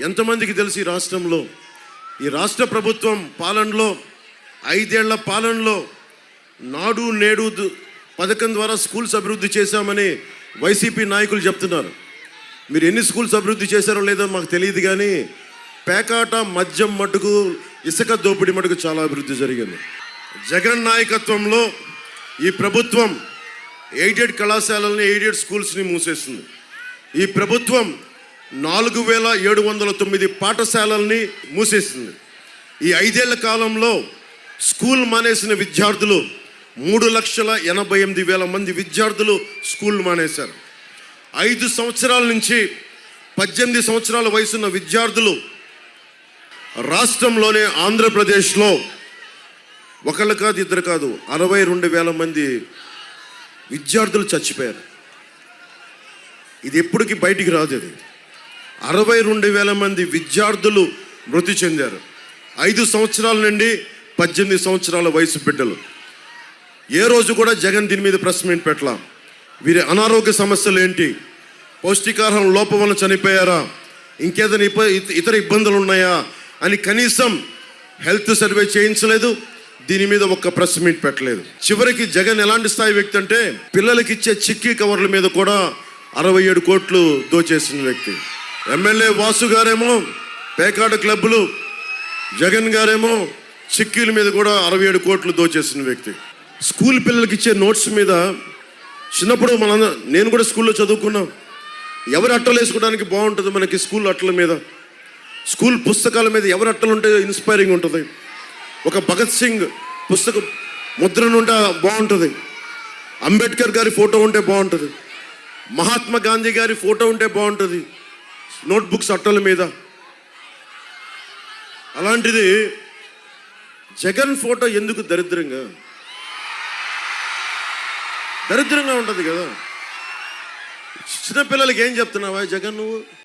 ఎంతమందికి తెలుసు ఈ రాష్ట్రంలో? ఈ రాష్ట్ర ప్రభుత్వం పాలనలో ఐదేళ్ళ పాలనలో నాడు నేడు పథకం ద్వారా స్కూల్స్ అభివృద్ధి చేశామని వైసీపీ నాయకులు చెప్తున్నారు. మీరు ఎన్ని స్కూల్స్ అభివృద్ధి చేశారో లేదో మాకు తెలియదు కానీ పేకాట మద్యం మటుకు ఇసుక దోపిడీ మటుకు చాలా అభివృద్ధి జరిగింది. జగన్ నాయకత్వంలో ఈ ప్రభుత్వం ఎయిడెడ్ కళాశాలల్ని ఎయిడెడ్ స్కూల్స్ని మూసేస్తుంది. ఈ ప్రభుత్వం నాలుగు వేల ఏడు వందల తొమ్మిది పాఠశాలల్ని మూసేసింది. ఈ ఐదేళ్ళ కాలంలో స్కూల్ మానేసిన విద్యార్థులు మూడు లక్షల ఎనభై ఎనిమిది వేల మంది విద్యార్థులు స్కూల్ మానేశారు. ఐదు సంవత్సరాల నుంచి పద్దెనిమిది సంవత్సరాల వయసున్న విద్యార్థులు రాష్ట్రంలోనే ఆంధ్రప్రదేశ్లో ఒకళ్ళు కాదు ఇద్దరు కాదు అరవై రెండు వేల మంది విద్యార్థులు చచ్చిపోయారు. ఇది ఎప్పటికీ బయటికి రాదు ఇది అరవై రెండు వేల మంది విద్యార్థులు మృతి చెందారు. ఐదు సంవత్సరాల నుండి పద్దెనిమిది సంవత్సరాల వయసు బిడ్డలు. ఏ రోజు కూడా జగన్ దీని మీద ప్రెస్ మీట్ పెట్టలా. వీరి అనారోగ్య సమస్యలు ఏంటి? పౌష్టికాహారం లోపం వల్ల చనిపోయారా? ఇంకేదైనా ఇప ఇతర ఇబ్బందులు ఉన్నాయా? అని కనీసం హెల్త్ సర్వే చేయించలేదు. దీని మీద ఒక్క ప్రెస్ మీట్ పెట్టలేదు. చివరికి జగన్ ఎలాంటి స్థాయి వ్యక్తి అంటే పిల్లలకిచ్చే చిక్కీ కవర్ల మీద కూడా అరవై ఏడు కోట్లు దోచేసిన వ్యక్తి. ఎమ్మెల్యే వాసు గారేమో పేకాట క్లబ్బులు జగన్ గారేమో చిక్కీల మీద కూడా అరవై ఏడు కోట్లు దోచేసిన వ్యక్తి. స్కూల్ పిల్లలకి ఇచ్చే నోట్స్ మీద చిన్నప్పుడు మన నేను కూడా స్కూల్లో చదువుకున్నాం. ఎవరు అట్టలు వేసుకోవడానికి బాగుంటుంది మనకి స్కూల్ అట్టల మీద? స్కూల్ పుస్తకాల మీద ఎవరు అట్టలు ఉంటే ఇన్స్పైరింగ్ ఉంటుంది. ఒక భగత్ సింగ్ పుస్తకం ముద్రను ఉంటే బాగుంటుంది. అంబేద్కర్ గారి ఫోటో ఉంటే బాగుంటుంది. మహాత్మా గాంధీ గారి ఫోటో ఉంటే బాగుంటుంది. నోట్బుక్స్ అట్టల మీద. అలాంటిది జగన్ ఫోటో ఎందుకు దరిద్రంగా? దరిద్రంగా ఉంటుంది కదా. చిన్నపిల్లలకి ఏం చెప్తున్నావా జగన్ నువ్వు?